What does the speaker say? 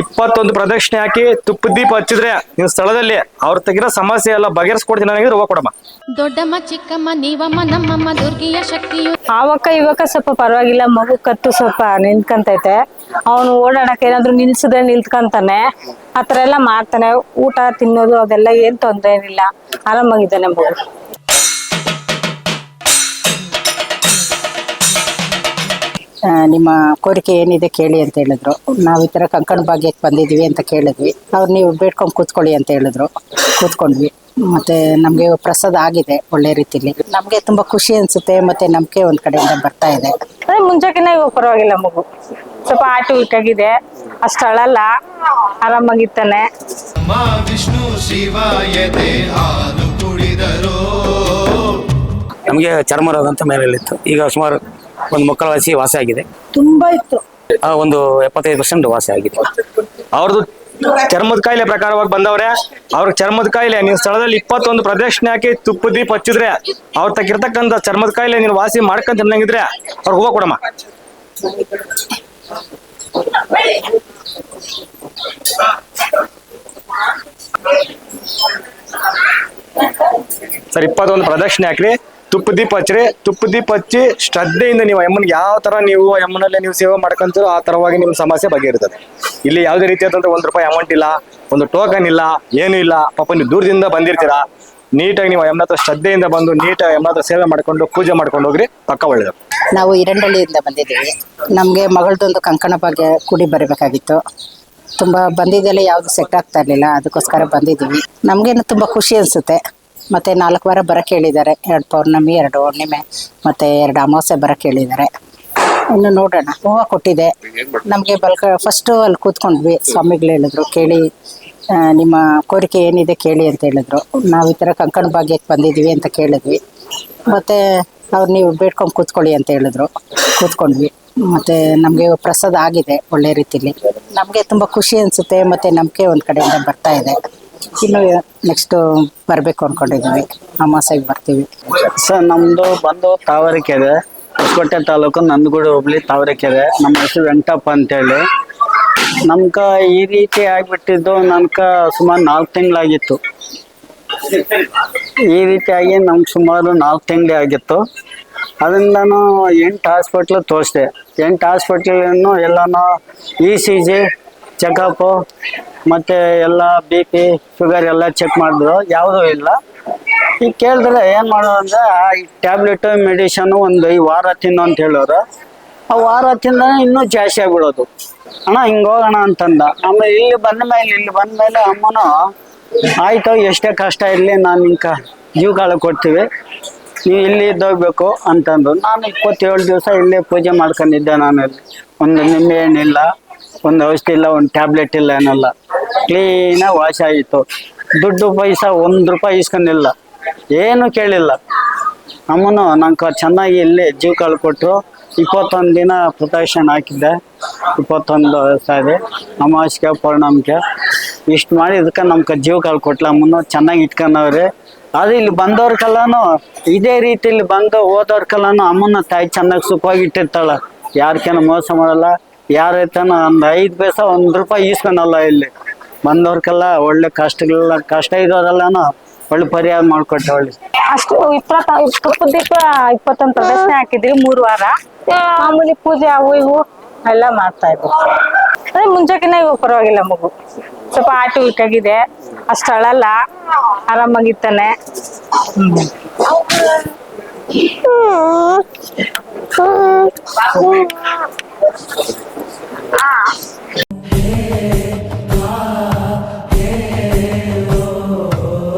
ಇಪ್ಪತ್ತೊಂದು ಪ್ರದಕ್ಷಿಣೆ ಹಾಕಿ ತುಪ್ಪ ದೀಪ ಹಚ್ಚಿದ್ರೆ ನೀವು ಸ್ಥಳದಲ್ಲಿ ಅವ್ರ ತೆಗಿರೋ ಸಮಸ್ಯೆ ಎಲ್ಲ ಬಗೆಹರಿಸ್ಕೊಡ್ತೀನಿ ನನಗೆ ಕೊಡಮ್ಮ ದೊಡ್ಡಮ್ಮ ಚಿಕ್ಕಮ್ಮ ನೀವಮ್ಮ ನಮ್ಮಮ್ಮ ದುರ್ಗಿಯ ಶಕ್ತಿಯು ಆವಕ್ಕ ಇವಕ್ಕ ಸ್ವಲ್ಪ ಪರವಾಗಿಲ್ಲ ಮಗು ಕತ್ತು ಸ್ವಲ್ಪ ನಿಂತ್ಕಂತೈತೆ. ಅವನು ಓಡಾಡಕ್ಕೆ ಏನಾದ್ರು ನಿಲ್ಸಿದ್ರೆ ನಿಲ್ತ್ಕಂತಾನೆ. ಆತರ ಎಲ್ಲ ಮಾಡ್ತಾನೆ. ಊಟ ತಿನ್ನೋದು ಅದೆಲ್ಲ ಏನ್ ತೊಂದ್ರೆ ಏನಿಲ್ಲ. ಆರಾಮಾಗಿದ್ದಾನೆ ಮಗು. ನಿಮ್ಮ ಕೋರಿಕೆ ಏನಿದೆ ಕೇಳಿ ಅಂತ ಹೇಳಿದ್ರು. ನಾವು ಈ ಥರ ಕಂಕಣ ಭಾಗ್ಯಕ್ಕೆ ಬಂದಿದ್ದೀವಿ ಅಂತ ಕೇಳಿದ್ವಿ. ಅವ್ರು ನೀವು ಬೇಡ್ಕೊಂಡು ಕೂತ್ಕೊಳ್ಳಿ ಅಂತ ಹೇಳಿದ್ರು. ಕೂತ್ಕೊಂಡ್ವಿ. ಮತ್ತೆ ನಮಗೆ ಪ್ರಸಾದ ಆಗಿದೆ ಒಳ್ಳೆ ರೀತಿಲಿ. ನಮಗೆ ತುಂಬಾ ಖುಷಿ ಅನ್ಸುತ್ತೆ ಮತ್ತೆ ನಂಬಿಕೆ ಒಂದ್ ಕಡೆಯಿಂದ ಬರ್ತಾ ಇದೆ. ಮುಂಚೆಕಿನ ಇವಾಗ ಪರವಾಗಿಲ್ಲ ಮಗು. ಸ್ವಲ್ಪ ಆಟ ಇಟ್ಟಾಗಿದೆ ಅಷ್ಟು ಅಳಲ್ಲ ಆರಾಮಾಗಿತ್ತಾನೆ ವಿಷ್ಣು ನಮಗೆ ಚರ್ಮ ರೋಗ ಅಂತ ಮೇಲಿತ್ತು ಈಗ ಸುಮಾರು ಒಂದು ಮಕ್ಕಳ ವಾಸಿ ವಾಸಿ ಆಗಿದೆ. ತುಂಬಾ ಇತ್ತು. ಆ, ಒಂದು ಎಪ್ಪತ್ತೈದು ಪರ್ಸೆಂಟ್ ವಾಸಿ ಆಗಿದೆ. ಅವ್ರದ್ದು ಚರ್ಮದ ಕಾಯಿಲೆ ಪ್ರಕಾರವಾಗಿ ಬಂದವ್ರೆ. ಅವ್ರ ಚರ್ಮದ ಕಾಯಿಲೆ ನೀವು ಸ್ಥಳದಲ್ಲಿ ಇಪ್ಪತ್ತೊಂದು ಪ್ರದಕ್ಷಿಣೆ ಹಾಕಿ ತುಪ್ಪ ದೀಪ ಹಚ್ಚಿದ್ರೆ ಅವ್ರ ತಕ್ಕಿರ್ತಕ್ಕಂಥ ಚರ್ಮದ ಕಾಯಿಲೆ ನೀನು ವಾಸಿ ಮಾಡ್ಕೊಂತ ತಿನ್ನಂಗಿದ್ರೆ ಅವ್ರಿಗೆ ಹೋಗ ಕೊಡಮ್ಮ. ಸರ್ ಇಪ್ಪತ್ತೊಂದು ಪ್ರದಕ್ಷಿಣೆ ಹಾಕ್ರಿ. ತುಪ್ಪ ದೀಪ ಹಚ್ಚ್ರಿ. ತುಪ್ಪ ದೀಪ ಹಚ್ಚಿ ಶ್ರದ್ಧೆಯಿಂದ ನೀವು ಅಮ್ಮನಿಗೆ ಯಾವ ತರ ನೀವು ಅಮ್ಮನಲ್ಲಿ ನೀವು ಸೇವೆ ಮಾಡ್ಕೊಂತೀರೋ ಆ ತರವಾಗಿ ನಿಮ್ಮ ಸಮಸ್ಯೆ ಬಗೆಹರಿತದೆ. ಇಲ್ಲಿ ಯಾವುದೇ ರೀತಿಯಾದಂತ ಒಂದು ರೂಪಾಯಿ ಅಮೌಂಟ್ ಇಲ್ಲ, ಒಂದು ಟೋಕನ್ ಇಲ್ಲ, ಏನೂ ಇಲ್ಲ. ಪಾಪ ನೀವು ದೂರದಿಂದ ಬಂದಿರ್ತೀರಾ. ನೀಟಾಗಿ ನೀವು ಯಮ್ಮನ ಹತ್ರ ಶ್ರದ್ಧೆಯಿಂದ ಬಂದು ನೀಟಾಗಿ ಅಮ್ಮನ ಹತ್ರ ಸೇವೆ ಮಾಡ್ಕೊಂಡು ಪೂಜೆ ಮಾಡ್ಕೊಂಡು ಹೋಗ್ರಿ ಪಕ್ಕ ಒಳ್ಳೇದು. ನಾವು ಇರಂಡಳ್ಳಿಯಿಂದ ಬಂದಿದ್ದೀವಿ. ನಮಗೆ ಮಗಳದೊಂದು ಕಂಕಣ ಬಗ್ಗೆ ಕುಡಿ ಬರಬೇಕಾಗಿತ್ತು. ತುಂಬ ಬಂದಿದ್ದೆಲ್ಲ ಯಾವುದು ಸೆಟ್ ಆಗ್ತಾ ಇರಲಿಲ್ಲ. ಅದಕ್ಕೋಸ್ಕರ ಬಂದಿದ್ದೀವಿ. ನಮಗೇನು ತುಂಬ ಖುಷಿ ಅನಿಸುತ್ತೆ. ಮತ್ತು ನಾಲ್ಕು ವಾರ ಬರಕ್ಕೆ ಹೇಳಿದ್ದಾರೆ ಎರಡು ಪೌರ್ಣಮಿ, ಎರಡು ಹುಣ್ಣಿಮೆ, ಮತ್ತು ಎರಡು ಅಮಾವಾಸ್ಯೆ ಬರೋಕ್ಕೆ ಹೇಳಿದ್ದಾರೆ ಇನ್ನು ನೋಡೋಣ. ಹೂವು ಕೊಟ್ಟಿದೆ. ನಮಗೆ ಬಲ್ಕ ಫಸ್ಟು ಅಲ್ಲಿ ಕೂತ್ಕೊಂಡ್ವಿ. ಸ್ವಾಮಿಗಳು ಹೇಳಿದ್ರು, ಕೇಳಿ ನಿಮ್ಮ ಕೋರಿಕೆ ಏನಿದೆ ಕೇಳಿ ಅಂತ ಹೇಳಿದ್ರು. ನಾವು ಈ ಥರ ಕಂಕಣ ಭಾಗ್ಯಕ್ಕೆ ಬಂದಿದ್ದೀವಿ ಅಂತ ಕೇಳಿದ್ವಿ. ಮತ್ತು ಅವ್ರು ನೀವು ಬೇಡ್ಕೊಂಡು ಕೂತ್ಕೊಳ್ಳಿ ಅಂತ ಹೇಳಿದ್ರು. ಕೂತ್ಕೊಂಡ್ವಿ. ಮತ್ತು ನಮಗೆ ಪ್ರಸಾದ ಆಗಿದೆ ಒಳ್ಳೆ ರೀತಿಲಿ. ನಮಗೆ ತುಂಬ ಖುಷಿ ಅನಿಸುತ್ತೆ, ಮತ್ತು ನಂಬಿಕೆ ಒಂದು ಕಡೆಯಿಂದ ಬರ್ತಾ ಇದೆ. ಇನ್ನು ನೆಕ್ಸ್ಟ್ ಬರಬೇಕು ಅನ್ಕೊಂಡಿದ್ದೀವಿ ಅಮಾಸೆಗೆ ಬರ್ತೀವಿ. ಸರ್ ನಮ್ದು ಬಂದು ತಾವರೆಕೆರೆ ಹೊಸಕೋಟೆ ತಾಲೂಕು ನಂದಗೂಡು ಹೋಬಳಿ ತಾವರೆಕೆರೆ ನಮ್ಮ ಹೆಸರು ವೆಂಕಟಪ್ಪ ಅಂತೇಳಿ. ನಮ್ಕ ಈ ರೀತಿ ಆಗ್ಬಿಟ್ಟಿದ್ದು ನನ್ಕ ಸುಮಾರು ನಾಲ್ಕು ತಿಂಗಳಾಗಿತ್ತು. ಈ ರೀತಿಯಾಗಿ ನಮ್ಗೆ ಸುಮಾರು ನಾಲ್ಕು ತಿಂಗಳೇ ಆಗಿತ್ತು. ಅದರಿಂದನೂ ಎಂಟು ಹಾಸ್ಪಿಟ್ಲು ತೋರಿಸಿದೆ. ಎಂಟು ಹಾಸ್ಪಿಟ್ಲನ್ನು ಎಲ್ಲನೂ ಇ ಸಿ ಜಿ ಚೆಕಪ್ಪು ಮತ್ತೆ ಎಲ್ಲ ಬಿ ಪಿ ಶುಗರ್ ಎಲ್ಲ ಚೆಕ್ ಮಾಡಿದ್ರು. ಯಾವುದೂ ಇಲ್ಲ. ಈಗ ಕೇಳಿದ್ರೆ ಏನು ಮಾಡೋದು ಅಂದ್ರೆ ಈ ಟ್ಯಾಬ್ಲೆಟ್ ಮೆಡಿಷನು ಒಂದು ಈ ವಾರ ತಿನ್ನು ಅಂತ ಹೇಳೋರು. ಆ ವಾರ ತಿಂದ ಇನ್ನೂ ಜಾಸ್ತಿ ಆಗ್ಬಿಡೋದು. ಅಣ್ಣ, ಹಿಂಗೆ ಹೋಗೋಣ ಅಂತಂದ. ಆಮೇಲೆ ಇಲ್ಲಿ ಬಂದ ಮೇಲೆ, ಇಲ್ಲಿ ಬಂದ ಮೇಲೆ ಅಮ್ಮನು, ಆಯ್ತು, ಎಷ್ಟೇ ಕಷ್ಟ ಇರಲಿ, ನಾನು ಇಂಕ ಜೀವಕಾಲ ಕೊಡ್ತೀವಿ. ನೀವು ಇಲ್ಲಿ ಇದ್ದೋಗ್ಬೇಕು ಅಂತಂದು. ನಾನು ಇಪ್ಪತ್ತೇಳು ದಿವಸ ಇಲ್ಲೇ ಪೂಜೆ ಮಾಡ್ಕೊಂಡಿದ್ದೆ ನಾನು. ಇಲ್ಲಿ ಒಂದು ನಿಂಬೆ ಹಣ್ಣಿಲ್ಲ. ಒಂದು ಔಷಧಿ ಇಲ್ಲ, ಒಂದು ಟ್ಯಾಬ್ಲೆಟ್ ಇಲ್ಲ ಏನಲ್ಲ. ಕ್ಲೀನಾಗಿ ವಾಶ್ ಆಗಿತ್ತು. ದುಡ್ಡು ಪೈಸಾ ಒಂದು ರೂಪಾಯಿ ಇಸ್ಕೊಂಡಿಲ್ಲ ಏನು ಕೇಳಿಲ್ಲ. ಅಮ್ಮನು ನಂಗೆ ಚೆನ್ನಾಗಿ ಇಲ್ಲಿ ಜೀವ ಕಾಳು ಕೊಟ್ಟರು ಇಪ್ಪತ್ತೊಂದು ದಿನ ಪ್ರೊಟೆಕ್ಷನ್ ಹಾಕಿದ್ದೆ. ಇಪ್ಪತ್ತೊಂದು ಸಾರಿ. ಅಮಾವಾಸ್ಯೆ ಪೌರ್ಣಮಿಕೆ ಇಷ್ಟು ಮಾಡಿ ಇದಕ್ಕೆ ನಮ್ಗೆ ಜೀವ ಕೊಟ್ಲ. ಅಮ್ಮನು ಚೆನ್ನಾಗಿ ಇಟ್ಕೊಂಡವ್ರಿ. ಅದು ಇಲ್ಲಿ ಬಂದವ್ರಿಗೆಲ್ಲಾನು ಇದೇ ರೀತಿಯಲ್ಲಿ ಬಂದು ಹೋದವ್ರಿಗೆಲ್ಲಾನು ಅಮ್ಮನ ತಾಯಿ ಚೆನ್ನಾಗಿ ಸುಖವಾಗಿ ಇಟ್ಟಿರ್ತಾಳೆ ಯಾರಕ್ಕೇನು ಮೋಸ ಮಾಡಲ್ಲ. ಯಾರೈತನ ಒಂದು ಐದು ಪೈಸಾ ಒಂದು ರೂಪಾಯಿ ಈಸ್ಕೊಳಲ್ಲ ಇಲ್ಲಿ. ಬಂದವ್ರಿಗೆಲ್ಲ ಒಳ್ಳೆ ಕಷ್ಟಗಳೆಲ್ಲ ಕಷ್ಟ ಇರೋರೆಲ್ಲನೂ ಒಳ್ಳೆ ಪರಿಹಾರ ಮಾಡ್ಕೊಟ್ಟೆ ಒಳ್ಳೆ. ಅಷ್ಟು ಇಪ್ಪತ್ತ ತುಪ್ಪ ದೀಪ ಇಪ್ಪತ್ತೊಂದು ಪ್ರದರ್ಶನ ಹಾಕಿದ್ರಿ ಮೂರು ವಾರ. ಮಾಮೂಲಿ ಪೂಜೆ ಅವು ಇವು ಎಲ್ಲ ಮಾಡ್ತಾ ಇದ್ವಿ. ಅದೇ ಮುಂಚೆಕಿನ್ನ ಇವಾಗ ಪರವಾಗಿಲ್ಲ ಮಗು. ಸ್ವಲ್ಪ ಆಟ ಇಟ್ಟಾಗಿದೆ ಅಷ್ಟು ಅಳಲ್ಲ ಆರಾಮಾಗಿತ್ತಾನೆ ಹ್ಮ್. Ah.